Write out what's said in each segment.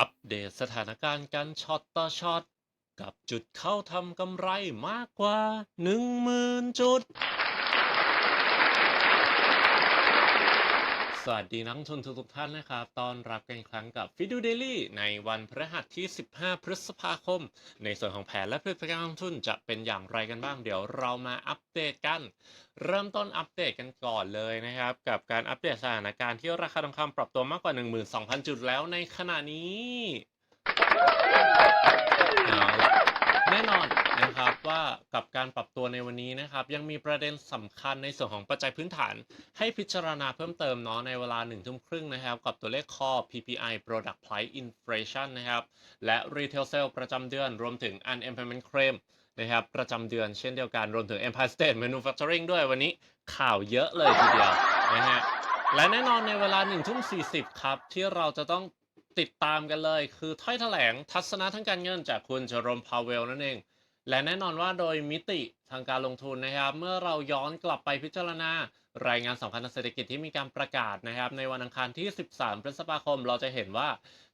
อัปเดตสถานการณ์กันช็อตต่อช็อต กับจุดเข้าทำกำไรมากกว่า 10,000 จุด สวัสดีนักลงทุนทุกท่านนะครับตอนรับกันครั้งกับฟิดูเดลี่ในวันพฤหัสที่ 15 พฤษภาคม ในส่วนของแผนและพฤติการลงทุนจะเป็นอย่างไรกันบ้าง เดี๋ยวเรามาอัปเดตกัน เริ่มต้นอัปเดตกันก่อนเลยนะครับ กับการอัปเดตสถานการณ์ที่ราคาทองคำปรับตัวมากกว่า 12,000 จุดแล้วในขณะนี้เอาละแน่นอนนะครับว่ากับการปรับ ตัวในวันนี้นะครับ ยังมีประเด็นสำคัญในส่วนของปัจจัยพื้นฐาน ให้พิจารณาเพิ่มเติมเนาะในเวลา1ทุ่มครึ่งนะครับ กับตัวเลข Core PPI Product Price Inflation นะครับ และ Retail Sale ประจำเดือน รวมถึง Unemployment Claim นะครับ ประจำเดือนเช่นเดียวกัน รวมถึง Empire State Manufacturing ด้วยวันนี้ข่าวเยอะเลยทีเดียวนะฮะและแน่นอนในเวลา1ทุ่ม40ครับ ที่เราจะต้องติดตามกันเลย คือถ้อยแถลงทัศนะทางการเงินจากคุณเจอโรมพาวเวลนั่นเอง และแน่นอนว่าโดยมิติทางการลงทุนนะครับ เมื่อเราย้อนกลับไปพิจารณา รายงานสำคัญทางเศรษฐกิจที่มีการประกาศนะครับ ในวันอังคารที่ 13 พฤษภาคม เราจะเห็นว่า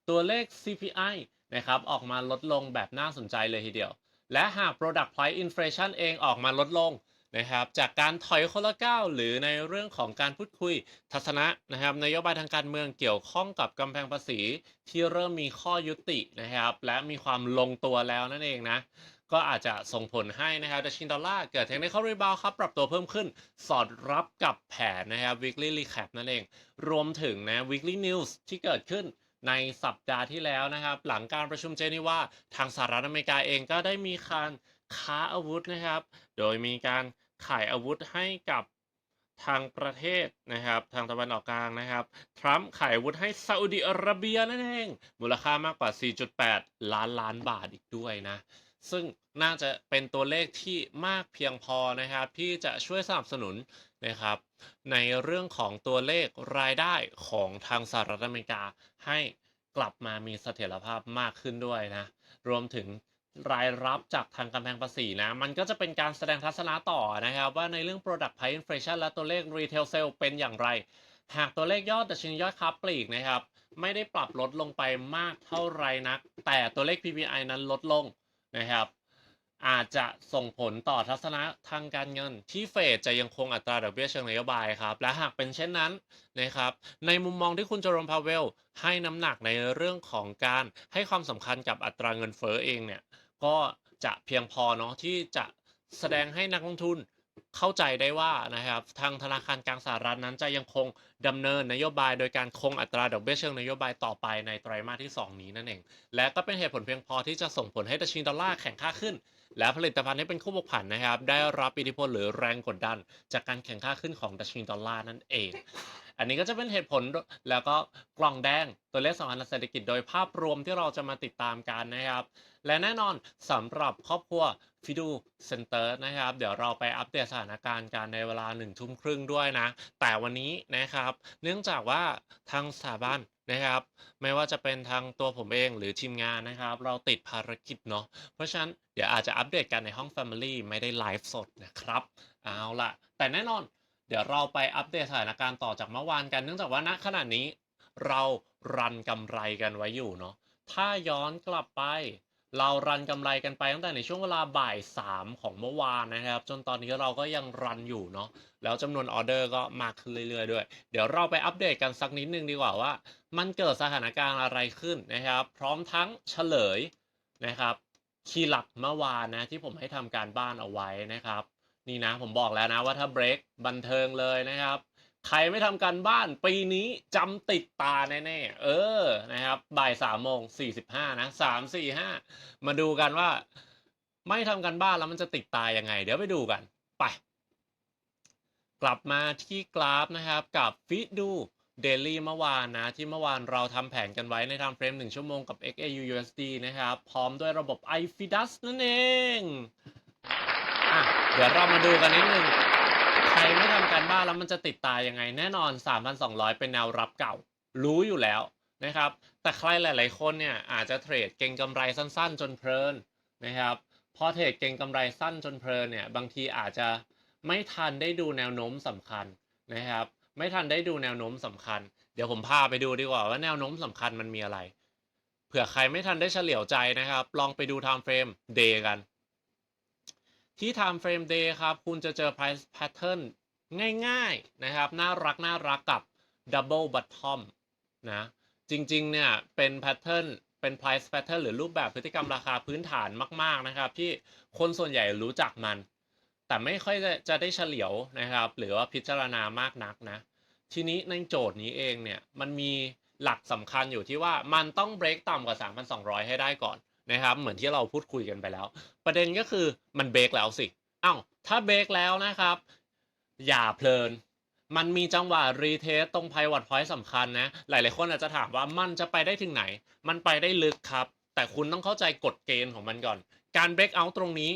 ตัวเลข CPI นะครับออกมาลดลงแบบน่าสนใจเลยทีเดียว และหาก Product Price Inflation เองออกมาลดลงนะครับจากการถอยคนละก้าวหรือในเรื่องของการพูดคุยทัศนะนะครับนโยบายทางการเมืองเกี่ยวข้องกับกำแพงภาษีที่เริ่มมีข้อยุตินะครับและมีความลงตัวแล้วนั่นเองนะ ก็อาจจะส่งผลให้นะครับดัชนีดอลลาร์เกิดเทคนิคอลรีบาวครับ ปรับตัวเพิ่มขึ้น สอดรับกับแผนนะครับ weekly recap นั่นเอง รวมถึงนะ weekly news ที่เกิดขึ้นในสัปดาห์ที่แล้วนะครับ หลังการประชุมเจนีวาทางสหรัฐอเมริกาเองก็ได้มีการค้าอาวุธนะครับ โดยมีการขายอาวุธให้กับทางประเทศนะครับ ทางตะวันออกกลางนะครับ ทรัมป์ขายอาวุธให้ซาอุดิอาระเบียนั่นเอง มูลค่ามากกว่า 4.8 ล้านล้านบาทอีกด้วยนะ ซึ่งน่าจะเป็นตัวเลขที่มากเพียงพอนะครับที่จะช่วยสนับสนุนนะครับในเรื่องของตัวเลขรายได้ของทางสหรัฐอเมริกาให้กลับมามีเสถียรภาพมากขึ้นด้วยนะรวมถึงรายรับจากทางกำแพงภาษีนะ มันก็จะเป็นการแสดงทัศนะต่อนะครับ ว่าในเรื่อง Product Price Inflation และตัวเลข Retail Sale เป็นอย่างไร หากตัวเลขยอดดัชนียอดค้าปลีกนะครับ ไม่ได้ปรับลดลงไปมากเท่าไรนัก แต่ตัวเลข PPI นั้นลดลง นะครับ อาจจะส่งผลต่อทัศนะทางการเงิน ที่เฟดจะยังคงอัตราดอกเบี้ยเชิงนโยบายครับ และหากเป็นเช่นนั้นนะครับ ในมุมมองที่คุณโจรมพาเวล ให้น้ำหนักในเรื่องของการให้ความสำคัญกับอัตราเงินเฟ้อเองเนี่ยก็จะเพียงพอเนาะที่จะแสดงให้นักลงทุน เข้าใจได้ว่านะครับทางธนาคารกลางสหรัฐนั้นจะยังคงดำเนินนโยบายโดยการคงอัตราดอกเบี้ยเชิงนโยบายต่อไปในไตรมาสที่ 2 นี้นั่นเอง และก็เป็นเหตุผลเพียงพอที่จะส่งผลให้ดัชนีดอลลาร์แข็งค่าขึ้น และผลิตภัณฑ์ที่เป็นคู่บวกผันนะครับ ได้รับอิทธิพลหรือแรงกดดัน จากการแข่งค่าขึ้นของดัชนีดอลลาร์นั่นเอง อันนี้ก็จะเป็นเหตุผลแล้วก็กล่องแดงตัวเลขสำคัญทางเศรษฐกิจโดยภาพรวมที่เราจะมาติดตามกันนะครับ และแน่นอนสำหรับครอบครัวฟิดูเซ็นเตอร์นะครับ เดี๋ยวเราไปอัปเดตสถานการณ์กันในเวลาหนึ่งทุ่มครึ่งด้วยนะ แต่วันนี้นะครับ เนื่องจากว่าทางสถาบันนะครับ ไม่ว่าจะเป็นทางตัวผมเองหรือทีมงานนะครับ เราติดภารกิจเนาะเพราะฉะนั้น เดี๋ยวอาจจะอัปเดตกันในห้อง Family ไม่ได้ไลฟ์สดนะครับ เอาละแต่แน่นอน เดี๋ยวเราไปอัปเดตสถานการณ์ต่อจากเมื่อวานกัน เนื่องจากว่าณขณะนี้เรารันกำไรกันไว้อยู่เนาะถ้าย้อนกลับไป เรารันกำไรกันไปตั้งแต่ในช่วงเวลาบ่าย3ของเมื่อวานนะครับ จนตอนนี้เราก็ยังรันอยู่เนาะแล้วจำนวนออเดอร์ก็มากขึ้นเรื่อยๆด้วย เดี๋ยวเราไปอัปเดตกันสักนิดนึงดีกว่าว่า มันเกิดสถานการณ์อะไรขึ้นนะครับ พร้อมทั้งเฉลยนะครับ คีย์หลักเมื่อวานนะที่ผมให้ทำการบ้านเอาไว้นะครับ นี่นะผมบอกแล้วนะว่าถ้าเบรกบันเทิงเลยนะครับ ใครไม่ทำการบ้านปีนี้จำติดตาแน่ๆเออนะครับบ่ายสามโมงสี่สิบห้านะสามสี่ห้ามาดูกันว่า ไม่ทำกันบ้านแล้วมันจะติดตายังไง เดี๋ยวไปดูกัน ไป กลับมาที่กราฟนะครับกับฟิดู เดลี่เมื่อวานนะที่เมื่อวานเราทำแผนกันไว้ในทางเฟรม 1 ชั่วโมงกับ XAU USD นะครับ พร้อมด้วยระบบ iFidas นั่นเองอะเดี๋ยวเรามาดูกันนิดนึง ใครไม่ทำการบ้านแล้วมันจะติดตายังไง แน่นอน 3,200 เป็นแนวรับเก่า รู้อยู่แล้วนะครับ แต่ใครหลาย ๆ คนเนี่ยอาจจะเทรดเก่งกำไรสั้น ๆ จนเพลินนะครับพอเทรดเก่งกำไรสั้นจนเพลินเนี่ยบางทีอาจจะไม่ทันได้ดูแนวโน้มสำคัญนะครับ ไม่ทันได้ดูแนวโน้มสำคัญ เดี๋ยวผมพาไปดูดีกว่าว่าแนวโน้มสำคัญมันมีอะไร เผื่อใครไม่ทันได้เฉลียวใจนะครับ ลองไปดู time frame day กัน ที่ time frame day ครับ คุณจะเจอ price pattern ง่ายๆนะครับ น่ารักน่ารักกับ double bottom นะ จริงๆ เนี่ยเป็น pattern เป็น price pattern หรือรูปแบบพฤติกรรมราคาพื้นฐานมาก ๆ นะครับ ที่คนส่วนใหญ่รู้จักมัน แต่ไม่ค่อยจะจะได้เฉลียวนะครับ หรือว่าพิจารณามากนักนะ ทีนี้ในโจทย์นี้เองเนี่ยมันมีหลักสำคัญอยู่ที่ว่ามันต้อง break ต่ำกว่า 3,200 ให้ได้ก่อนนะครับ เหมือนที่เราพูดคุยกันไปแล้ว ประเด็นก็คือมัน break แล้วสิอ้าวถ้า break แล้วนะครับ อย่าเพลิน มันมีจังหวะรีเทสตรง pivot point สำคัญนะ หลายๆคนอาจจะถามว่ามันจะไปได้ถึงไหน มันไปได้ลึกครับ แต่คุณต้องเข้าใจกฎเกณฑ์ของมันก่อน การ break out ตรงนี้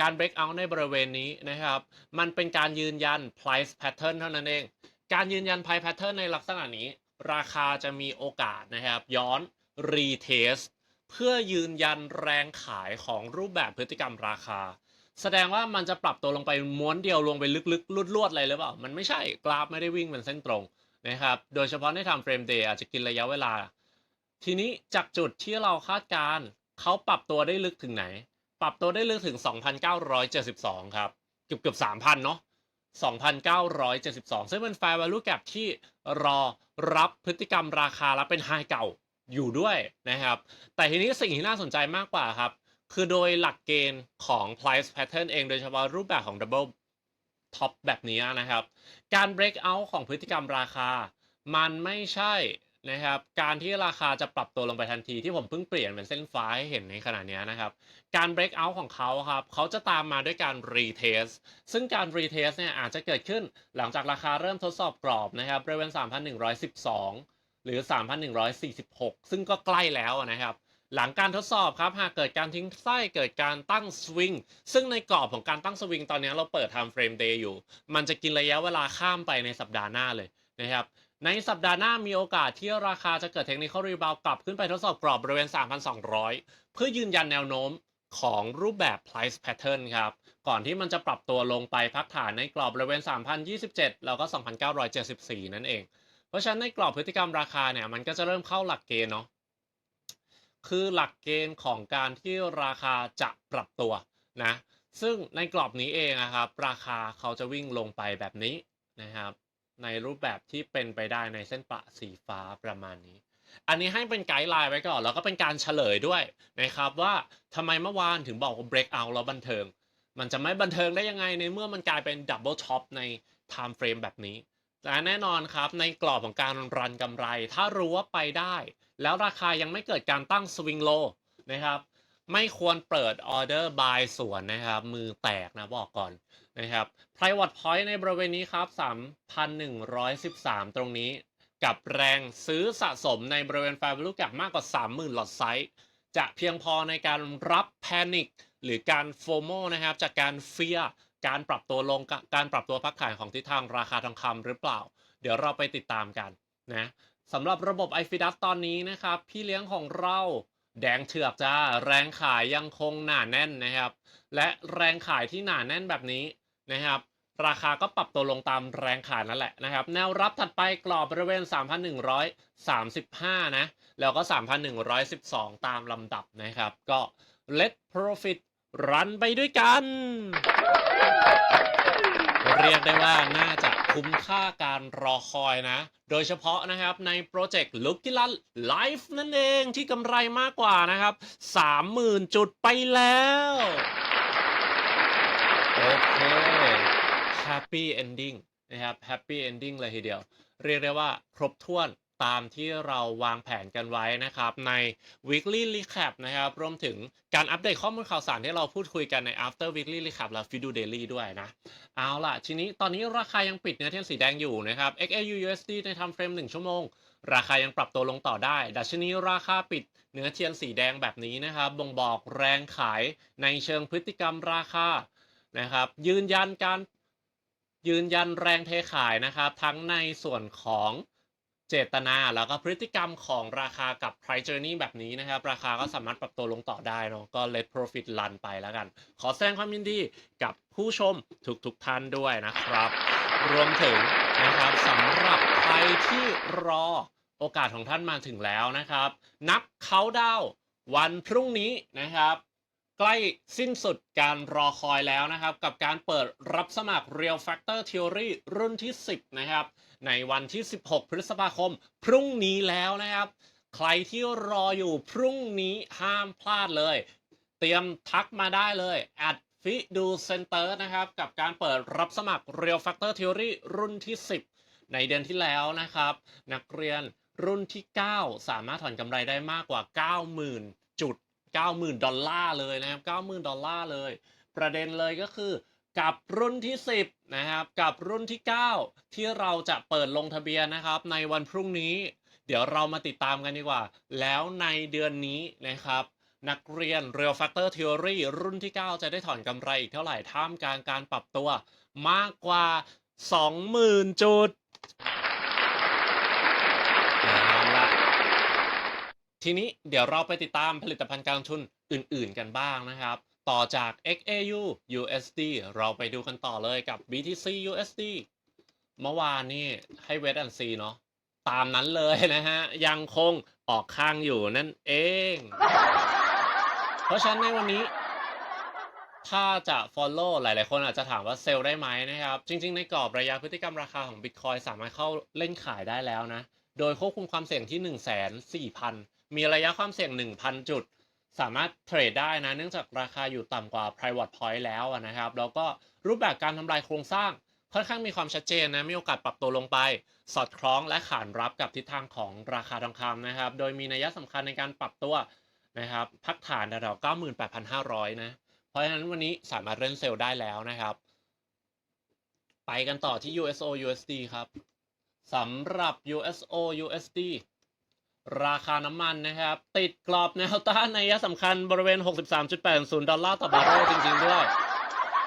การ break out ในบริเวณนี้นะครับ มันเป็นการยืนยัน price pattern เท่านั้นเอง การยืนยัน price pattern ในลักษณะนี้ ราคาจะมีโอกาสนะครับ ย้อน retest เพื่อยืนยันแรงขายของรูปแบบพฤติกรรมราคา แสดงว่ามันจะปรับตัวลงไปม้วนเดียวลงไปลึกๆลวดๆอะไรหรือเปล่า มันไม่ใช่กราฟไม่ได้วิ่งเป็นเส้นตรงนะครับ โดยเฉพาะใน time frame day อาจจะกินระยะเวลา ทีนี้จากจุดที่เราคาดการเขาปรับตัวได้ลึกถึงไหน ปรับตัวได้ลึกถึง 2,972 ครับ เกือบเกือบ3,000 เนาะ2,972 ซึ่งเป็น fair value gap ที่รอรับพฤติกรรมราคาและเป็น high เก่าอยู่ด้วยนะครับ แต่ทีนี้สิ่งที่น่าสนใจมากกว่าครับ คือโดยหลักเกณฑ์ของ price pattern เองโดยเฉพาะรูปแบบของ double top แบบนี้นะครับ การ break out ของพฤติกรรมราคา มันไม่ใช่ นะครับ การที่ราคาจะปรับตัวลงไปทันทีที่ผมเพิ่งเปลี่ยนเป็นเส้นฟ้าให้เห็นในขณะนี้นะครับ การ break out ของเขาครับ เขาจะตามมาด้วยการ retest ซึ่งการ retest เนี่ยอาจจะเกิดขึ้นหลังจากราคาเริ่มทดสอบกรอบนะครับบริเวณ 3,112 หรือ 3,146 ซึ่งก็ใกล้แล้วนะครับหลังการทดสอบครับ หากเกิดการทิ้งไส้เกิดการตั้งสวิงซึ่งในกรอบของการตั้งสวิงตอนนี้เราเปิด time frame day อยู่ มันจะกินระยะเวลาข้ามไปในสัปดาห์หน้าเลยนะครับ ในสัปดาห์หน้ามีโอกาสที่ราคาจะเกิดเทคนิคอลรีบาวกลับขึ้นไปทดสอบกรอบบริเวณ 3,200 เพื่อยืนยันแนวโน้มของรูปแบบ price pattern ครับ ก่อนที่มันจะปรับตัวลงไปพักฐานในกรอบบริเวณ 3,027 แล้วก็ 2,974 นั่นเอง เพราะฉะนั้นในกรอบพฤติกรรมราคาเนี่ย มันก็จะเริ่มเข้าหลักเกณฑ์เนาะ คือหลักเกณฑ์ของการที่ราคาจะปรับตัวนะ ซึ่งในกรอบนี้เองนะครับ ราคาเขาจะวิ่งลงไปแบบนี้นะครับ ในรูปแบบที่เป็นไปได้ในเส้นประสีฟ้าประมาณนี้ อันนี้ให้เป็นไกด์ไลน์ไว้ก่อน แล้วก็เป็นการเฉลยด้วยนะครับว่าทำไมเมื่อวานถึงบอกว่า break out แล้วบันเทิง มันจะไม่บันเทิงได้ยังไงในเมื่อมันกลายเป็น double top ใน time frame แบบนี้แต่แน่นอนครับในกรอบของการรันกำไร ถ้ารู้ว่าไปได้ แล้วราคายังไม่เกิดการตั้งสวิงโลนะครับ ไม่ควรเปิดออเดอร์บายส่วนนะครับ มือแตกนะบอกก่อนนะครับ private point ในบริเวณนี้ครับ 3,113 ตรงนี้ กับแรงซื้อสะสมในบริเวณ fair value gap มากกว่า 30,000 หลอดไซส์จะเพียงพอในการรับแพนิคหรือการโฟโมนะครับ จากการเฟียการปรับตัวลงการปรับตัวพักขายของทิศทางราคาทองคำหรือเปล่า เดี๋ยวเราไปติดตามกันนะสำหรับระบบ i f i d u s ตอนนี้นะครับ พี่เลี้ยงของเรา แดงเถือกจ้าแรงขายยังคงหนาแน่นนะครับ และแรงขายที่หนาแน่นแบบนี้นะครับ ราคาก็ปรับตัวลงตามแรงขายนั่นแหละนะครับ แนวรับถัดไปกรอบบริเวณ 3,135 นะ แล้วก็ 3,112 ตามลำดับนะครับ ก็ let profit รันไปด้วยกัน เรียกได้ว่าน่าจะคุ้มค่าการรอคอยนะ โดยเฉพาะนะครับในโปรเจกต์ลุกกิลันไลฟ์นั่นเองที่กำไรมากกว่านะครับ 30,000 จุดไปแล้ว โอเค Happy Ending นะครับ Happy Ending เลยทีเดียว เรียกได้ว่าครบถ้วน ตามที่เราวางแผนกันไว้นะครับ ใน weekly recap นะครับ รวมถึงการอัปเดตข้อมูลข่าวสารที่เราพูดคุยกันใน after weekly recap และ Fidu Daily ด้วยนะ เอาล่ะ ทีนี้ตอนนี้ราคายังปิดเนื้อเทียนสีแดงอยู่นะครับ XAU USD ใน time frame 1 ชั่วโมง ราคายังปรับตัวลงต่อได้ ดัชนีราคาปิดเนื้อเทียนสีแดงแบบนี้นะครับ บ่งบอกแรงขายในเชิงพฤติกรรมราคานะครับ ยืนยันการยืนยันแรงเทขายนะครับ ทั้งในส่วนของ เจตนาแล้วก็พฤติกรรมของราคากับ price journey แบบนี้นะครับ ราคาก็สามารถปรับตัวลงต่อได้เนาะก็ let profit run ไปแล้วกัน ขอแสดงความยินดีกับผู้ชมทุกๆทท่านด้วยนะครับ รวมถึงนะครับสำหรับใครที่รอโอกาสของท่านมาถึงแล้วนะครับ นับเขาดาววันพรุ่งนี้นะครับ ใกล้สิ้นสุดการรอคอยแล้วนะครับ กับการเปิดรับสมัคร Real Factor Theory รุ่นที่ 10 นะครับ ในวันที่ 16 พฤษภาคม พรุ่งนี้แล้วนะครับ ใครที่รออยู่พรุ่งนี้ห้ามพลาดเลย เตรียมทักมาได้เลย at ฟิดูเซ็นเตอร์นะครับ กับการเปิดรับสมัคร Real Factor Theory รุ่นที่ 10 ในเดือนที่แล้วนะครับ นักเรียนรุ่นที่ 9 สามารถถอนกำไรได้มากกว่า 90,000 จุด 90,000 ดอลลาร์เลยนะครับ 90,000 ดอลลาร์เลย ประเด็นเลยก็คือ กับรุ่นที่ 10 นะครับ กับรุ่นที่ 9 ที่เราจะเปิดลงทะเบียนนะครับ ในวันพรุ่งนี้ เดี๋ยวเรามาติดตามกันดีกว่า แล้วในเดือนนี้นะครับนักเรียน Real Factor Theory รุ่นที่ 9 จะได้ถอนกำไรอีกเท่าไหร่ท่ามกลางการปรับตัวมากกว่า 20,000 จุด ทีนี้เดี๋ยวเราไปติดตามผลิตภัณฑ์การลงทุนอื่นๆกันบ้างนะครับ ต่อจาก XAU USD เราไปดูกันต่อเลยกับ BTC USD เมื่อวานนี่ให้เวทแอนซีเนาะตามนั้นเลยนะฮะ ยังคงออกข้างอยู่นั่นเอง เพราะฉะนั้นในวันนี้ ถ้าจะ follow หลาย ๆ คนอาจจะถามว่าเซลได้ไหมนะครับ จริง ๆ ในกรอบระยะพฤติกรรมราคาของ Bitcoin สามารถเข้าเล่นขายได้แล้วนะ โดยควบคุมความเสี่ยงที่ 1 4 0 0 0 มีระยะความเสี่ยง 1,000 จุด สามารถเทรดได้นะ เนื่องจากราคาอยู่ต่ำกว่า private point แล้วนะครับ แล้วก็รูปแบบการทำลายโครงสร้างค่อนข้างมีความชัดเจนนะ มีโอกาสปรับตัวลงไป สอดคล้องและขานรับกับทิศทางของราคาทองคำนะครับ โดยมีนัยสำคัญในการปรับตัวนะครับ พักฐานแถวๆ98,500 นะ เพราะฉะนั้นวันนี้สามารถเล่นเซลล์ได้แล้วนะครับ ไปกันต่อที่ USO USD ครับสำหรับ USO USD ราคาน้ำมันนะครับ ติดกรอบแนวต้านในยะสำคัญบริเวณ 63.80 ดอลลาร์ต่อบาร์เรลจริง ๆ ด้วย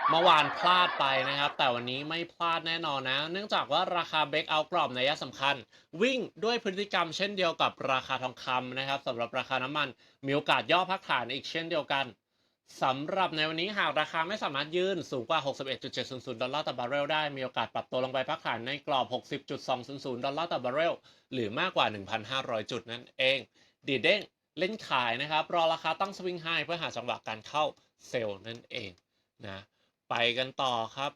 เมื่อวานพลาดไปนะครับ แต่วันนี้ไม่พลาดแน่นอนนะ เนื่องจากว่าราคาเบรกเอากรอบในยะสำคัญ วิ่งด้วยพฤติกรรมเช่นเดียวกับราคาทองคำนะครับสำหรับราคาน้ำมัน มีโอกาสย่อพักฐานอีกเช่นเดียวกัน สำหรับในวันนี้หากราคาไม่สามารถยืนสูงกว่า 61.700 ดอลลาร์ต่อบาร์เรลได้ มีโอกาสปรับตัวลงไปพักฐานในกรอบ 60.200 ดอลลาร์ต่อบาร์เรลหรือมากกว่า 1,500 จุดนั่นเอง ดีเด้งเล่นขายนะครับ รอราคาตั้งสวิงไฮเพื่อหาจังหวะการเข้าเซลล์นั่นเองนะไปกันต่อครับ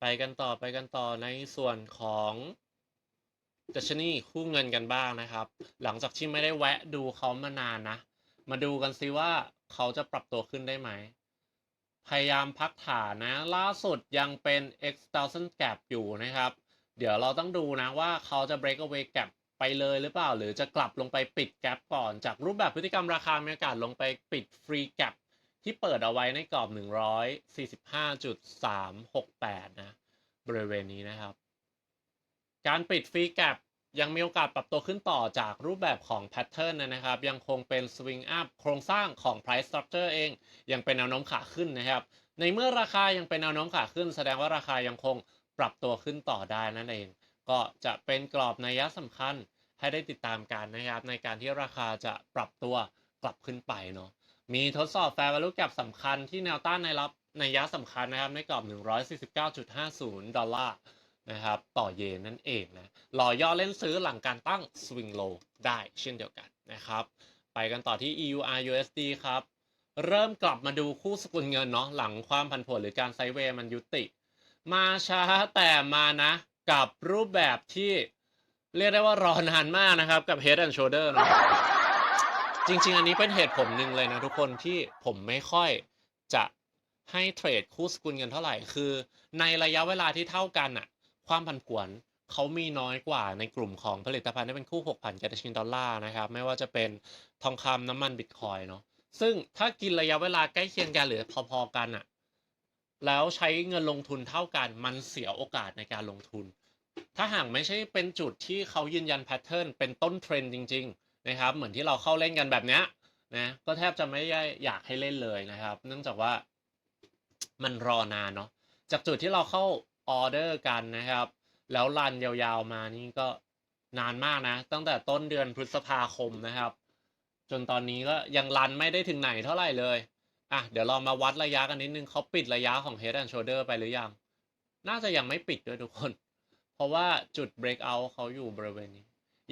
ไปกันต่อไปกันต่อในส่วนของดัชนีคู่เงินกันบ้างนะครับ หลังจากที่ไม่ได้แวะดูเขามานานนะ มาดูกันซิว่า เขาจะปรับตัวขึ้นได้ไหม พยายามพักฐานนะ ล่าสุดยังเป็น x 1000 gap อยู่นะครับ เดี๋ยวเราต้องดูนะว่าเขาจะ break away gap ไปเลยหรือเปล่า หรือจะกลับลงไปปิด gap ก่อน จากรูปแบบพฤติกรรมราคามีโอกาสลงไปปิด free gap ที่เปิดเอาไว้ในกรอบ 145.368 นะ บริเวณนี้นะครับ การปิดฟรีแกป ยังมีโอกาสปรับตัวขึ้นต่อจากรูปแบบของแพทเทิร์นนะครับ ยังคงเป็น swing up โครงสร้างของ price structure เอง ยังเป็นแนวโน้มขาขึ้นนะครับ ในเมื่อราคายังเป็นแนวโน้มขาขึ้น แสดงว่าราคายังคงปรับตัวขึ้นต่อได้นั่นเอง ก็จะเป็นกรอบนัยสำคัญให้ได้ติดตามกันนะครับ ในการที่ราคาจะปรับตัวกลับขึ้นไปเนาะมีทดสอบ fair value gap สำคัญที่แนวต้านในรับในยะสำคัญนะครับในกรอบ 149.50 ดอลลาร์ นะครับต่อเยนนั่นเองนะรอย่อเล่นซื้อหลังการตั้ง swing low ได้เช่นเดียวกันนะครับ ไปกันต่อที่ EUR USD ครับ เริ่มกลับมาดูคู่สกุลเงินเนาะหลังความผันผวนหรือการไซเวย์มันยุติ มาช้าแต่มานะกับรูปแบบที่เรียกได้ว่ารอนานมากนะครับ กับ Head and Shoulder เนะจริง ๆ อันนี้เป็นเหตุผลหนึ่งเลยนะทุกคนที่ผมไม่ค่อยจะให้เทรดคู่สกุลเงินเท่าไหร่คือ ในระยะเวลาที่เท่ากันอะ ความผันผวนเขามีน้อยกว่าในกลุ่มของผลิตภัณฑ์ที่เป็นคู่หกพันกับชินดอลลาร์นะครับไม่ว่าจะเป็นทองคำน้ำมันบิตคอยเนาะซึ่งถ้ากินระยะเวลาใกล้เคียงกันหรือพอๆกันอะแล้วใช้เงินลงทุนเท่ากันมันเสียโอกาสในการลงทุน ถ้าหากไม่ใช่เป็นจุดที่เขายืนยันแพทเทิร์นเป็นต้นเทรนด์จริง ๆ นะครับ เหมือนที่เราเข้าเล่นกันแบบเนี้ยนะก็แทบจะไม่ได้อยากให้เล่นเลยนะครับ เนื่องจากว่ามันรอนานเนาะจากจุดที่เราเข้า ออเดอร์กันนะครับ แล้วรันยาวๆมานี่ก็นานมากนะ ตั้งแต่ต้นเดือนพฤษภาคมนะครับ จนตอนนี้ก็ยังรันไม่ได้ถึงไหนเท่าไหร่เลยอะเดี๋ยวเรามาวัดระยะกันนิดนึงเขาปิดระยะของ Head and Shoulder ไปหรือยัง น่าจะยังไม่ปิดด้วยทุกคน เพราะว่าจุด breakout เขาอยู่บริเวณนี้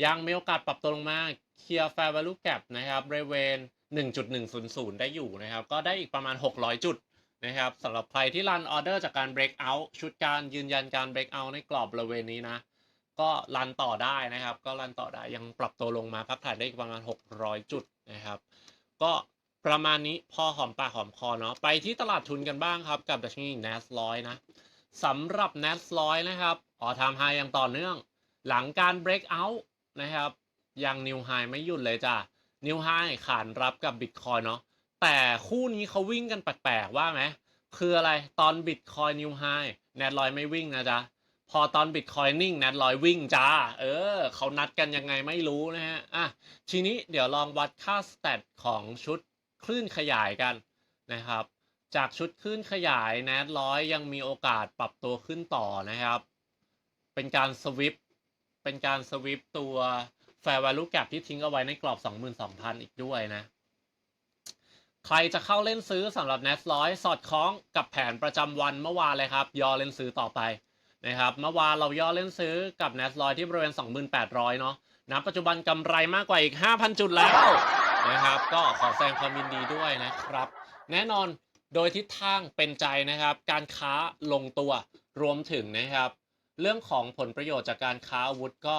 ยังมีโอกาสปรับตัวลงมาเคลียร์ fair value gap นะครับบริเวณ 1.100 ได้อยู่นะครับ ก็ได้อีกประมาณ 600 จุด นะครับสำหรับใครที่รันออเดอร์จากการ break out ชุดการยืนยันการ break out ในกรอบบริเวณนี้นะ ก็รันต่อได้นะครับ ก็รันต่อได้ยังปรับตัวลงมาพักถ่ายได้อีกประมาณ 600 จุดนะครับ ก็ประมาณนี้พอหอมปากหอมคอเนาะไปที่ตลาดทุนกันบ้างครับ กับดัชนี NAS ร้อยนะสำหรับ NAS ร้อยนะครับออทามไฮยังต่อเนื่อง หลังการ break out นะครับยัง new high ไม่หยุดเลยจ้ะ new high ขานรับกับ Bitcoin เนาะ แต่คู่นี้เขาวิ่งกันแปลกๆว่าไหมคืออะไรตอน Bitcoin new high NAS ร้อยไม่วิ่งนะจ๊ะ พอตอน Bitcoin นิ่ง NAT ร้อยวิ่งจ้า เออเขานัดกันยังไงไม่รู้นะฮะอะทีนี้เดี๋ยวลองวัดค่าสเตตของชุดคลื่นขยายกันนะครับ จากชุดคลื่นขยาย NAT ร้อยยังมีโอกาสปรับตัวขึ้นต่อนะครับ เป็นการสวิปเป็นการสวิปตัว Fair Value Gap ที่ทิ้งเอาไว้ในกรอบ 22,000 อีกด้วยนะ ใครจะเข้าเล่นซื้อสำหรับ NAT ร้อยสอดคล้องกับแผนประจำวันเมื่อวานเลยครับย่อเล่นซื้อต่อไปนะครับเมื่อวานเราย่อเล่นซื้อกับ n a s ลอยที่บริเวณ 2,800 เนาะณปัจจุบันกำไรมากกว่าอีก 5,000 จุดแล้วนะครับ ก็ขอแสดงความยินดีด้วยนะครับ แน่นอนโดยทิศทางเป็นใจนะครับ การค้าลงตัวรวมถึงนะครับ เรื่องของผลประโยชน์จากการค้าอาวุธก็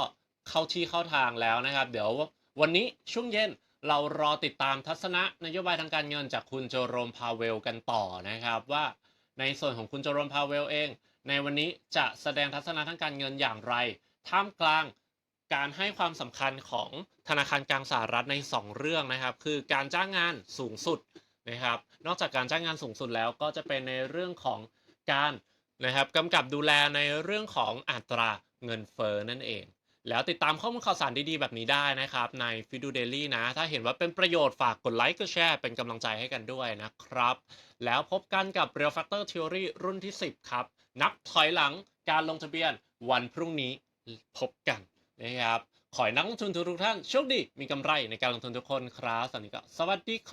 เข้าที่เข้าทางแล้วนะครับ เดี๋ยววันนี้ช่วงเย็น เรารอติดตามทัศนะนโยบายทางการเงินจากคุณโจโรมพาเวลกันต่อนะครับ ว่าในส่วนของคุณโจโรมพาเวลเอง ในวันนี้จะแสดงทัศนะทางการเงินอย่างไร ท่ามกลางการให้ความสำคัญของธนาคารกลางสหรัฐใน 2 เรื่องนะครับ คือการจ้างงานสูงสุดนะครับ นอกจากการจ้างงานสูงสุดแล้วก็จะเป็นในเรื่องของการนะครับกำกับดูแลในเรื่องของอัตราเงินเฟ้อนั่นเอง แล้วติดตามข้อมูลข่าวสารดีๆ แบบนี้ได้นะครับใน f i d u Daily นะ ถ้าเห็นว่าเป็นประโยชน์ฝากกดไลค์กดแชร์เป็นกำลังใจให้กันด้วยนะครับ แล้วพบกันกับ Real Factor Theory รุ่นที่ 10 ครับ นับถอยหลังการลงทะเบียนวันพรุ่งนี้พบกันนะครับ ขอให้นักลงทุนทุกท่านโชคดีมีกำไรในการลงทุนทุกคนครับสวัสดีครับสวัสดีครับ